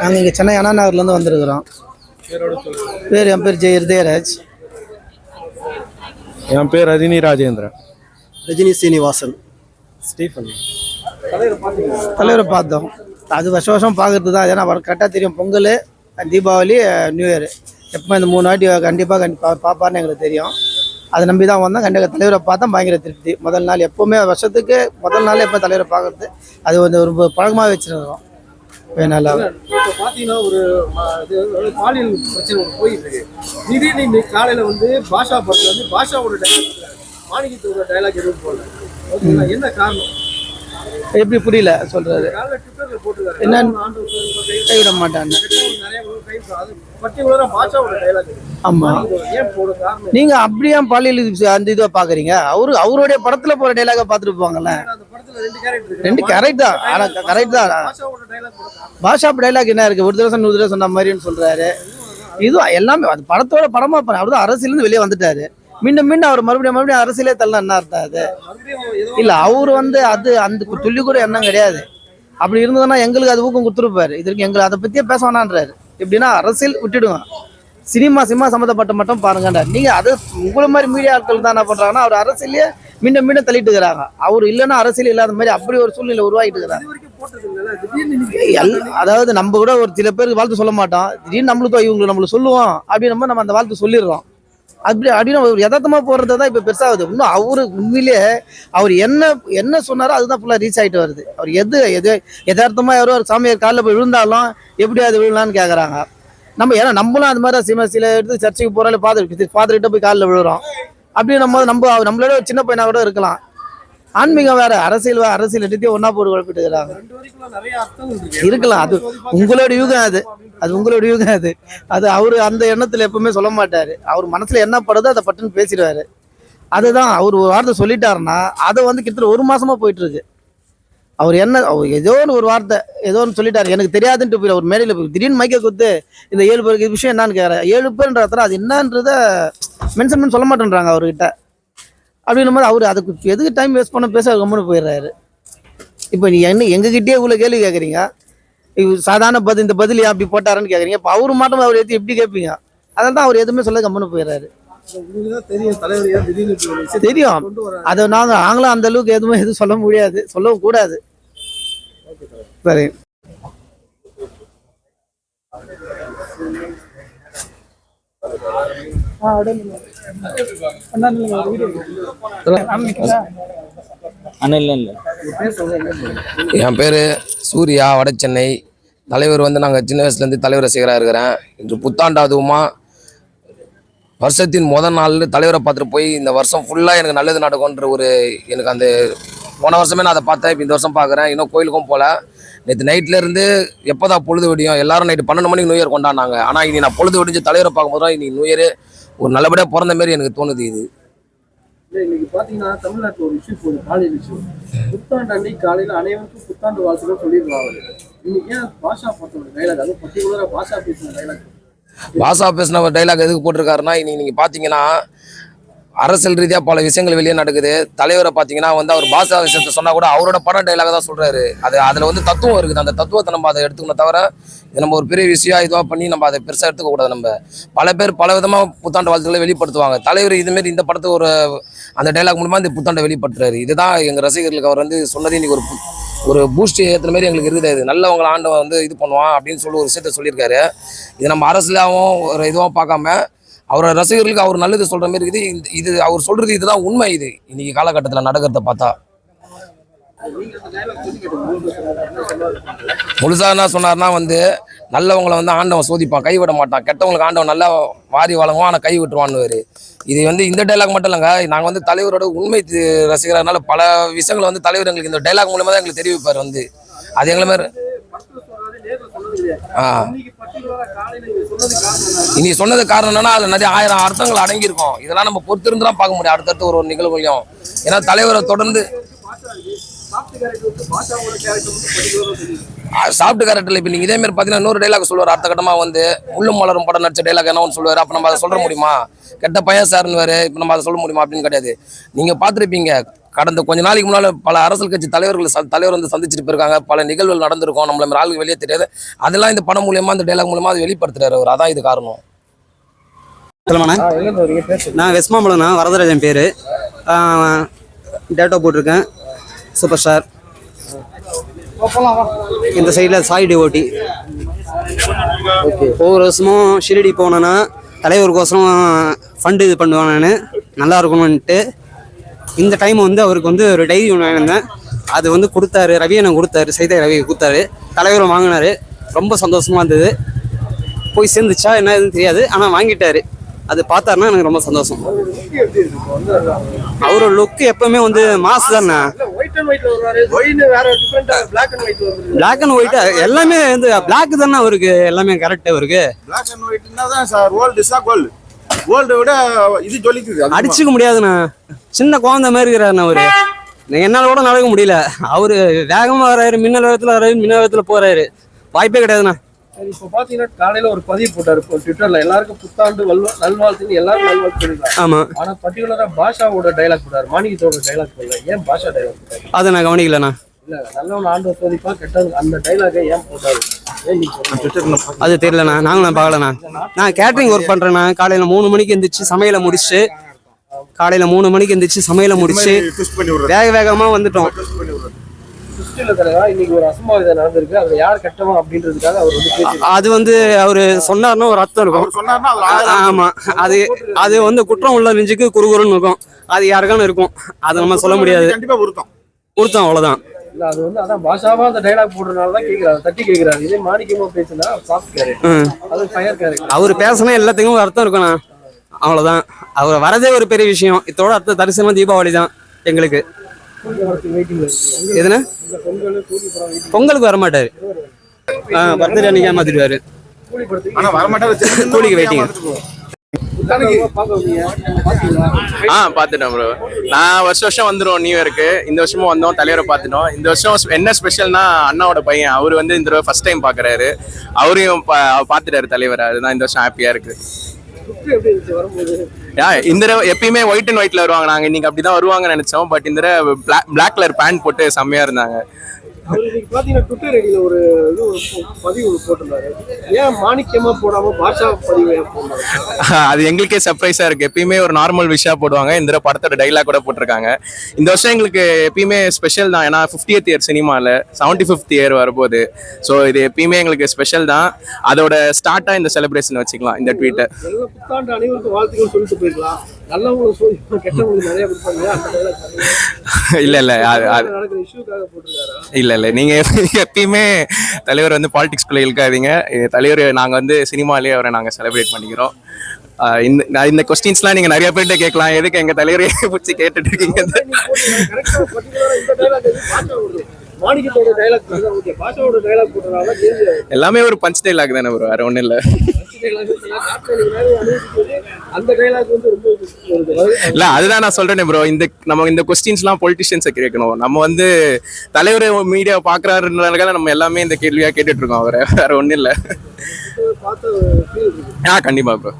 நாங்கள் இங்கே சென்னை அண்ணா நகர்லேருந்து வந்திருக்கிறோம். பேர் என் பேர் ஜெய இருதயராஜ் என் பேர் ரஜினி ராஜேந்திரன். ரஜினி சீனிவாசன். ஸ்டீஃபன். தலைவரை பார்த்தோம். அது வருஷம் வருஷம் பார்க்கறது தான். ஏன்னா கரெக்டாக தெரியும். Pongal Deepavali new year. எப்போ இந்த மூணு வாட்டி கண்டிப்பாக கண்டிப்பாக பார்ப்பார்னு எங்களுக்கு தெரியும். அதை நம்பி தான் வந்தோம். கண்டிப்பாக தலைவரை பார்த்தா பயங்கர திருப்தி. முதல் நாள் எப்போவுமே வருஷத்துக்கு முதல் நாள் எப்போ தலைவரை பார்க்கறது. அது வந்து ஒரு பழக்கமாக வச்சுருக்கோம் நல்லா இப்போ பார்த்தீங்கன்னா ஒரு இது பாலியல் பிரச்சனை ஒன்று போயிட்டு இருக்கு. திடீர்னு இன்னைக்கு காலையில வந்து பாஷா படத்துல வந்து பாஷாவோட டைலாக் மாணிக்கத்தோட டைலாக் எதுவும் போடல. ஓகேங்களா என்ன காரணம்? எப்படி புரியல கை கைவிட மாட்டாங்க. காரணம்? நீங்க அப்படியே பாலியல் அந்த இதை பாக்குறீங்க? அவரு அவருடைய படத்துல போற டைலாக பார்த்துட்டு போவாங்கல்ல. ரெண்டு கரெக்ட் தான். ஆனா கரெக்ட் தான். பாஷா டைலாக் என்ன இருக்கு? ஒரு தடவை நூறு தடவை சொன்ன மாதிரின்னு சொல்றாரு. இது எல்லாமே அது படத்தோட படமா பண்ண அவர் தான் அரசியல இருந்து வெளியே வந்துட்டாரு. மீண்டும் மீண்டும் அவர் மறுபடியும் மறுபடியும் அரசியலே தள்ள என்ன அர்த்தம் அது? இல்ல அவர் வந்து அது அந்த துள்ளி கூட எண்ணம் கிடையாது. அப்படி இருந்ததுன்னா எங்களுக்கு அது ஊக்கம் கொடுத்துருப்பாரு. இதற்கு எங்களுக்கு அதை பத்தியே பேச வேணான்றாரு. எப்படின்னா அரசியல் விட்டுடுவோம் சினிமா சினிமா சம்மந்தப்பட்ட மட்டும் பாருங்கண்டா நீங்க அது உங்களை மாதிரி மீடியா ஆட்கள் தான் என்ன பண்றாங்கன்னா அவர் அரசியலே மீண்டும் மீண்டும் தள்ளிட்டு இருக்கிறாங்க அவர் இல்லைன்னா அரசியல் இல்லாத மாதிரி அப்படி ஒரு சூழ்நிலை உருவாகிட்டு இருக்கிறாங்க எல் அதாவது நம்ம கூட ஒரு சில பேருக்கு வாழ்த்து சொல்ல மாட்டோம் திடீர்னு நம்மளுக்கு இவங்களுக்கு நம்மளுக்கு சொல்லுவோம் அப்படின்னு நம்ம அந்த வாழ்த்து சொல்லிடுறோம். அப்படி அப்படின்னு ஒரு போடுறது தான் இப்போ பெருசாகுது. இன்னும் அவரு உண்மையிலேயே அவர் என்ன என்ன சொன்னாரோ அதுதான் ஃபுல்லாக ரீச் ஆகிட்டு வருது. அவர் எது எது யதார்த்தமாக யாரோ ஒரு சாமியார் காலில் போய் விழுந்தாலும் எப்படி அது விழுலான்னு கேட்குறாங்க நம்ம ஏன்னா நம்மளும் அது மாதிரி தான் சில சில இடத்துக்கு சர்ச்சைக்கு போகிறாலும் ஃபாதர் ஃபாதர்கிட்ட போய் காலில் விழுறோம். அப்படி நம்ம நம்ம நம்மளோட ஒரு சின்ன பையனா கூட இருக்கலாம். ஆன்மீகம் வேற அரசியல் அரசியல் எடுத்து ஒன்றா போட்டு குழப்பிட்டு இருக்கிறாங்க இருக்கலாம் அது உங்களோட யூகம் அது. அது உங்களோட யூகம் அது. அது அவரு அந்த எண்ணத்துல எப்பவுமே சொல்ல மாட்டாரு. அவர் மனசுல என்ன படுதோ அதை பட்டுன்னு பேசிடுவாரு. அதுதான் அவர் ஒரு வார்த்தை சொல்லிட்டாருன்னா அதை வந்து கிட்டத்தட்ட ஒரு மாசமா போயிட்டு இருக்கு. அவர் என்ன அவர் ஏதோ ஒரு வார்த்தை ஏதோ ஒன்று சொல்லிட்டாரு. எனக்கு தெரியாதுன்ட்டு போய் ஒரு மேடையில் போய் திடீர்னு மைக்க குத்து இந்த ஏழு பேருக்கு விஷயம் என்னன்னு கேட்குறேன் ஏழு பேர்ன்ற அர்த்தம் அது என்னன்றத மென்ஷன் பண்ணி சொல்ல மாட்டேன்றாங்க அவர்கிட்ட. அப்படின்னும் போது அவர் அதுக்கு எதுக்கு டைம் வேஸ்ட் பண்ண பேச கம்முன்னு போயிடுறாரு. இப்போ நீ என்ன எங்ககிட்டயே இவ்வளோ கேள்வி கேட்குறீங்க சாதாரண பதில் இந்த பதில் ஏன் அப்படி போட்டாருன்னு கேட்குறீங்க இப்போ அவரு மாட்டம் அவர் எடுத்து எப்படி கேட்பீங்க அதனால தான் அவர் எதுவுமே சொல்ல கம்முன்னு போயிடுறாரு. தெரியும் அதை நாங்கள் நாங்களும் அந்த அளவுக்கு எதுவுமே எதுவும் சொல்ல முடியாது சொல்லவும் கூடாது. சரி. என் பேர் சூர்யா வடசென்னை தலைவர் வந்து நாங்கள் சின்ன வயசுலேருந்து தலைவர் ரசிகராக இருக்கிறேன். இன்று புத்தாண்டு அதுவுமா வருஷத்தின் முதல் நாள் தலைவரை பார்த்துட்டு போய் இந்த வருஷம் ஃபுல்லாக எனக்கு நல்லது நடக்கும்ன்ற ஒரு எனக்கு அந்த போன வருஷமே நான் அதை பார்த்தேன் இப்போ இந்த வருஷம் பார்க்குறேன். இன்னும் கோயிலுக்கும் போகல நேற்று நைட்லேருந்து எப்போதான் பொழுது விடியும் எல்லாரும் நைட்டு பன்னெண்டு மணிக்கு நியூ இயர் கொண்டாடினாங்க. ஆனால் இனி நான் பொழுது விடிஞ்சு தலைவரை பார்க்கும்போது தான் இன்னைக்கு நியூ இயர் ஒரு நல்லபடியாக பிறந்த மாதிரி எனக்கு தோணுது இது. இன்னைக்கு பாத்தீங்கன்னா தமிழ்நாட்டுல ஒரு இஷ்யூ போகுது பாலியல் இஷ்யூ புத்தாண்டு அன்னைக்கு காலையில அனைவருக்கும் புத்தாண்டு வாழ்த்துக்கள் சொல்லிடுவாங்க இன்னைக்கு ஏன் பாஷா பார்த்தோட டைலாக் அதுவும் பர்டிகுலரா பாஷா பேசின டைலாக் பேசின டைலாக் எதுக்கு போட்டிருக்காருன்னா இன்னைக்கு நீங்கள் பார்த்தீங்கன்னா அரசியல் ரீதியாக பல விஷயங்கள் வெளியே நடக்குது. தலைவரை பார்த்தீங்கன்னா வந்து அவர் பாஷா விஷயத்தை சொன்னால் கூட அவரோட படம் டைலாக தான் சொல்கிறாரு அது அதில் வந்து தத்துவம் இருக்குது. அந்த தத்துவத்தை நம்ம அதை எடுத்துக்கணும் தவிர இது நம்ம ஒரு பெரிய விஷயம் இதுவாக பண்ணி நம்ம அதை பெருசாக எடுத்துக்கக்கூடாது நம்ம. பல பேர் பல விதமாக புத்தாண்டு வாழ்த்துக்களை வெளிப்படுத்துவாங்க. தலைவர் இதுமாரி இந்த படத்தை ஒரு அந்த டைலாக் மூலமாக இந்த புத்தாண்டை வெளிப்படுத்துறாரு. இதுதான் எங்கள் ரசிகர்களுக்கு அவர் வந்து சொன்னது இன்னைக்கு ஒரு ஒரு பூஸ்ட் ஏற்றுற மாதிரி எங்களுக்கு இருக்குது. அது நல்லவங்களை ஆண்டவன் வந்து இது பண்ணுவான் அப்படின்னு சொல்லி ஒரு விஷயத்த சொல்லியிருக்காரு. இது நம்ம அரசியலாகவும் ஒரு இதுவாக பார்க்காம அவரோட ரசிகர்களுக்கு அவர் நல்லது சொல்கிற மாதிரி இருக்குது. இந்த- இது அவர் சொல்கிறது இதுதான் உண்மை இது. இன்னைக்கு காலகட்டத்தில் நடக்கிறத பார்த்தா. முழுசா என்ன சொன்னார்னா வந்து நல்லவங்களை வந்து ஆண்டவன் சோதிப்பான் கைவிட மாட்டான். கெட்டவங்களுக்கு ஆண்டவன் நல்லா வாரி வழங்குவான் ஆனால் கை விட்டுருவான்னு இது வந்து இந்த டைலாக் மட்டும் இல்லைங்க. நாங்கள் வந்து தலைவரோட உண்மை ரசிகர்னால பல விஷயங்களை வந்து தலைவர் எங்களுக்கு இந்த டைலாக் மூலமா தான் எங்களுக்கு தெரிவிப்பார் வந்து. அது எங்களை மாதிரி படத்துல சொன்னது இன்னைக்கு சொன்னது காரணம் என்னன்னா அதில் நிறைய ஆயிரம் அர்த்தங்கள் அடங்கியிருக்கும். இதெல்லாம் நம்ம பொறுத்திருந்து தான் பார்க்க முடியும். அடுத்தடுத்து ஒரு ஒரு நிகழ்வுகளையும் ஏன்னா தலைவரை தொடர்ந்து சாப்பிட்டு கேரக்டர் வந்து பாஷாவோட கேரக்டர் வந்து இப்போ நீங்கள் பார்த்தீங்கன்னா டைலாக் சொல்லுவார் அடுத்த கட்டமாக வந்து உள்ளும் மலரும் படம் நடிச்ச டைலாக் என்ன ஒன்று சொல்லுவார்? அப்போ நம்ம அதை சொல்ல முடியுமா? கெட்ட பையன் சார்னு வேறு இப்போ நம்ம அதை சொல்ல முடியுமா? அப்படின்னு கிடையாது. நீங்கள் பார்த்துருப்பீங்க கடந்த கொஞ்ச நாளைக்கு முன்னால பல அரசியல் கட்சி தலைவர்கள் ச- தலைவர் வந்து சந்திச்சுட்டு போயிருக்காங்க. பல நிகழ்வுகள் நடந்திருக்கும். நம்மள ஆளுக்கு வெளியே தெரியாது. அதெல்லாம் இந்த படம் மூலியமா இந்த டைலாக் மூலியமா அது வெளிப்படுத்துறாரு அவர். அதான் இது காரணம். நான் வெஸ்மாம்பலம்ண்ணா வரதராஜன் பேர். டேட்டா போட்டிருக்கேன். சூப்பர் ஸ்டார் இந்த சைடில் சாய் டிஓட்டி ஒவ்வொரு வருஷமும் ஷிரடி போனேன்னா தலைவருக்கோசரம் ஃபண்டு இது பண்ணுவேன் நான். நல்லா இருக்கணும்ன்ட்டு இந்த டைம் வந்து அவருக்கு வந்து ஒரு டைரி ஒன்று வாங்கினேன் அது வந்து கொடுத்தாரு ரவி அண்ணன் கொடுத்தாரு சைதை ரவி கொடுத்தாரு. தலைவர் வாங்கினாரு. ரொம்ப சந்தோஷமாக இருந்தது. போய் சேர்ந்துச்சா என்ன எதுன்னு தெரியாது. ஆனால் வாங்கிட்டாரு. அது பார்த்தாருன்னா எனக்கு ரொம்ப சந்தோஷம். அவரோட லுக் எப்பவுமே வந்து மாஸ் தானே? White and white black and white எல்லாமே வந்து பிளாக் தானே அவருக்கு? எல்லாமே கரெக்ட் அவருக்கு? பிளாக் அண்ட் ஒயிட்னா தான் சார் ஓல்டு கோல்டு விட இது ஜொலிக்குது. அடிச்சுக்க முடியாதுண்ணா. சின்ன குழந்தை மாதிரி இருக்கிறாருண்ணா அவரு. என்னால கூட நடக்க முடியல. அவரு வேகமா வராரு மின்னல் வேகத்துல வராரு மின்னல் வேகத்துல போறாரு. வாய்ப்பே கிடையாதுண்ணா. சரி இப்போ பாத்தீங்கன்னா காலையில ஒரு பதிவு போட்டாரு இப்போ ட்விட்டர்ல எல்லாருக்கும் புத்தாண்டு வல்வா நல்வாழ்த்துன்னு எல்லாரும் நல்வாழ்த்து சொல்லிருக்காங்க ஆமா. ஆனா பர்டிகுலரா பாஷாவோட டைலாக் போட்டாரு மாணிக்கத்தோட டைலாக் போடல. ஏன் பாஷா டைலாக் போட்டாரு? அதை நான் கவனிக்கலண்ணா. இல்ல நல்லவன் ஆண்டு சோதிப்பா கெட்டவன் அந்த டைலாகை ஏன் போட்டாரு. அது தெரியலண்ணா. நாங்களும் பார்க்கலண்ணா. நான் கேட்டரிங் ஒர்க் பண்றேண்ணா. காலையில மூணு மணிக்கு எந்திரிச்சு சமையலை முடிச்சு காலையில மூணு மணிக்கு எந்திரிச்சு சமையலை முடிச்சு வேக வேகமா வந்துட்டோம். அது வந்து அவரு சொன்னாருன்னா ஒரு அர்த்தம் இருக்கும். ஆமா. அது அது வந்து குற்றம் உள்ள நெஞ்சுக்கு குறுகுறுன்னு இருக்கும். அது யாருக்கான இருக்கும். அதை நம்ம சொல்ல முடியாது. கண்டிப்பா உருத்தம் அவ்வளவுதான். இல்ல அது வந்து அதான் பாஷாவா அந்த டைலாக் போடுறதுனால தான் கேக்குறாரு. தட்டி கேக்குறாரு. இதே மாணிக்கமா பேசுனா சாப்பிட்டாரு ம். அது ஃபயர் கேரக்டர் அவர் பேசினா எல்லாத்துக்கும் ஒரு அர்த்தம் இருக்கும்ண்ணா அவ்வளவுதான். அவர் வரதே ஒரு பெரிய விஷயம். இதோட அர்த்த தரிசனம் தீபாவளி தான் எங்களுக்கு. வெயிட்டிங் எதுனா வெயிட்டிங் பொங்கலுக்கு வர மாட்டாரு பர்த்டே அன்னைக்கு ஏமாத்திடுவாரு. வரமாட்டாரு. கூலிக்கு waiting. ஆ பார்த்துட்டேன் ப்ரோ நான் வருஷம் வருஷம் வந்துடும் நியூ இயருக்கு இந்த வருஷமும் வந்தோம் தலைவரை பார்த்துட்டோம் இந்த வருஷம் என்ன ஸ்பெஷல்னா அண்ணாவோட பையன். அவர் வந்து இந்த தடவை ஃபர்ஸ்ட் டைம் பார்க்குறாரு அவரையும் பா- பார்த்துட்டாரு தலைவர். அதுதான் இந்த வருஷம் ஹாப்பியாக இருக்கு. இந்த தடவை எப்பயுமே ஒயிட் அண்ட் ஒயிட்ல வருவாங்க. நாங்கள் இன்னைக்கு அப்படி தான் வருவாங்கன்னு நினைச்சோம். பட் இந்த தடவை பிளாக் கலர் பேண்ட் போட்டு செம்மையா இருந்தாங்க. அவர் இன்னைக்கு பாத்தீங்கன்னா ட்விட்டர் ஐடியில ஒரு இது ஒரு ப- பதிவு ஒன்று போட்டிருந்தாரு. ஏன் மாணிக்கமா போடாம பாஷா பதிவு ஏன் போடுறாரு அது எங்களுக்கே சர்ப்ரைஸா இருக்கு. எப்பயுமே ஒரு நார்மல் விஷயா போடுவாங்க. இந்த படத்தோட டைலாக் கூட போட்டிருக்காங்க. இந்த வருஷம் எங்களுக்கு எப்பயுமே ஸ்பெஷல் தான். ஏன்னா 50th இயர் சினிமாவில் செவன்டி ஃபிஃப்த் இயர் வரும்போது ஸோ இது எப்பயுமே எங்களுக்கு ஸ்பெஷல் தான். அதோட ஸ்டார்ட்டா இந்த செலிப்ரேஷன் வச்சுக்கலாம் இந்த ட்வீட்டை புத்தாண்டு அனைவருக்கும் வாழ்த்துக்கள் சொல்லிட்டு போயிருக்கலாம் கெட்டவங்களுக்கு நிறைய கொடுப்பாங்க. இல்ல இல்ல இல்ல. இல்லை நீங்கள் எப்பயுமே தலைவர் வந்து பாலிடிக்ஸ்குள்ள இழுக்காதீங்க இருக்காதீங்க. தலைவர் நாங்கள் வந்து சினிமாலேயே அவரை நாங்கள் செலிப்ரேட் பண்ணிக்கிறோம். இந்த நான் இந்த கொஸ்டின்ஸ்லாம் நீங்கள் நிறைய பேர்கிட்ட கேட்கலாம். எதுக்கு எங்க தலைவரையே பிடிச்சி கேட்டுட்டு இருக்கீங்க மாணிக்கத்தோட டைலாக் ஓகே பாஷாவோட டைலாக் போட்டனால கேள்வி எல்லாமே ஒரு பஞ்ச் டைலாக் தானே ப்ரோ வேற ஒண்ணும் இல்ல. அந்த டைலாக் வந்து ரொம்ப இல்ல அதுதான் நான் சொல்றேனே ப்ரோ இந்த நம்ம இந்த கொஸ்டின்ஸ்லாம் பொலிட்டிஷியன்ஸை கேட்கணும். நம்ம வந்து தலைவர் மீடியா பாக்குறாருன்றதுனால நம்ம எல்லாமே இந்த கேள்வியா கேட்டுட்டு இருக்கோம் அவரை வேற ஒண்ணும் இல்ல. ஆ கண்டிப்பா ப்ரோ